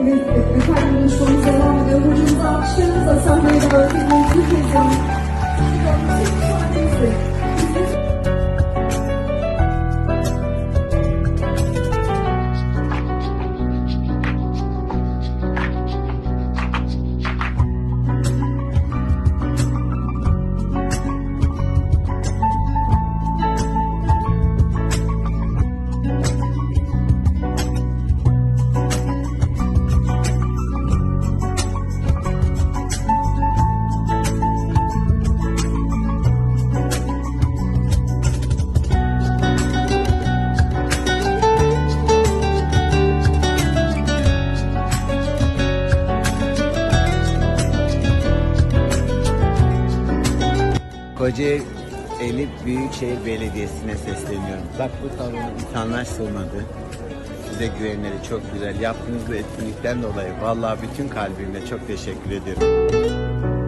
Efendim buluşmamız devam ediyor. Hocamızı alkışlarınızla sahneye davet Kocaeli Büyükşehir Belediyesi'ne sesleniyorum. Bak bu salonu insanlar sığmadı. Size güvenleri çok güzel. Yaptığınız bu etkinlikten dolayı vallahi bütün kalbimle çok teşekkür ediyorum.